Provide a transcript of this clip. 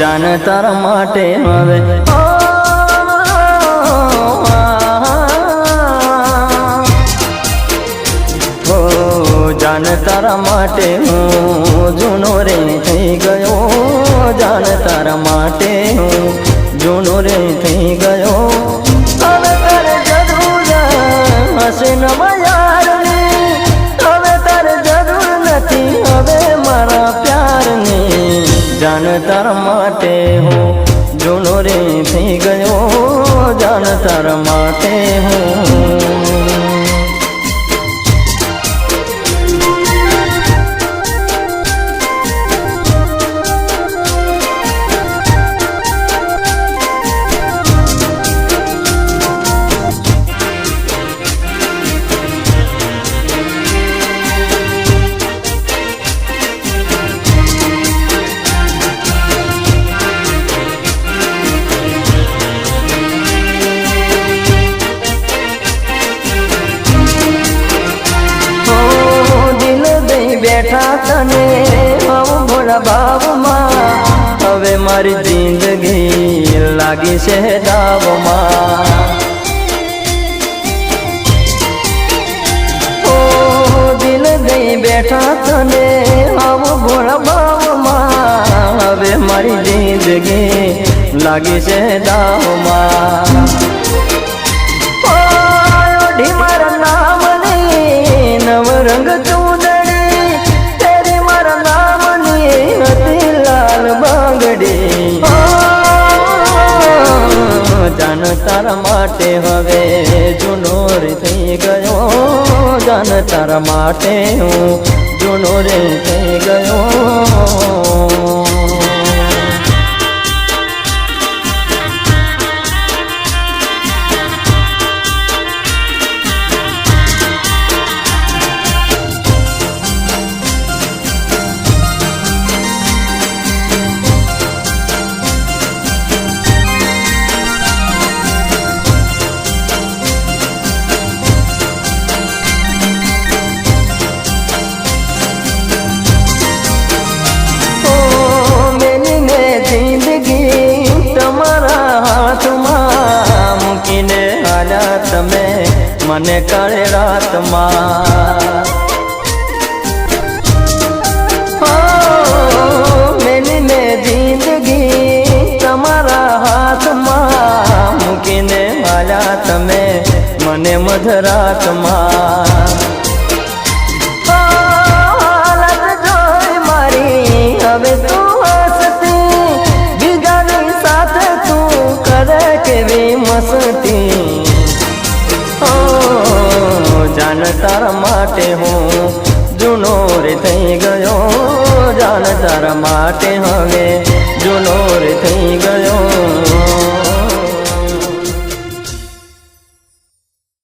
તારા માટે હવે. જાન તારા માટે હું જૂનો રે થઈ ગયો. જાન તારા માટે હું જૂનો રે થઈ ગયો. હશે નવા પ્યારની જાન તારા માટે હું જૂનો રે થઈ ગયો જાન તારા માટે હું. બેઠા તને હવ ભોળા ભાવમાં. હવે મારી જિંદગી લાગી છે દાવમાં. બેઠા તને આવો ભોળા ભાવમાં. હવે મારી જિંદગી લાગી છે દાવમાં. જાન તારા માટે હવે જુનોર થઈ ગયો જાન તારા માટે હું જુનોર થઈ ગયો. મને કાળે રાતમાં. મેલીને મેલી જિંદગી તમારા હાથમાં મૂકીને માલા તમે મને મધરાતમાં. જાન તારા માટે હું જૂનો રે થઈ ગયો જાન તારા માટે હવે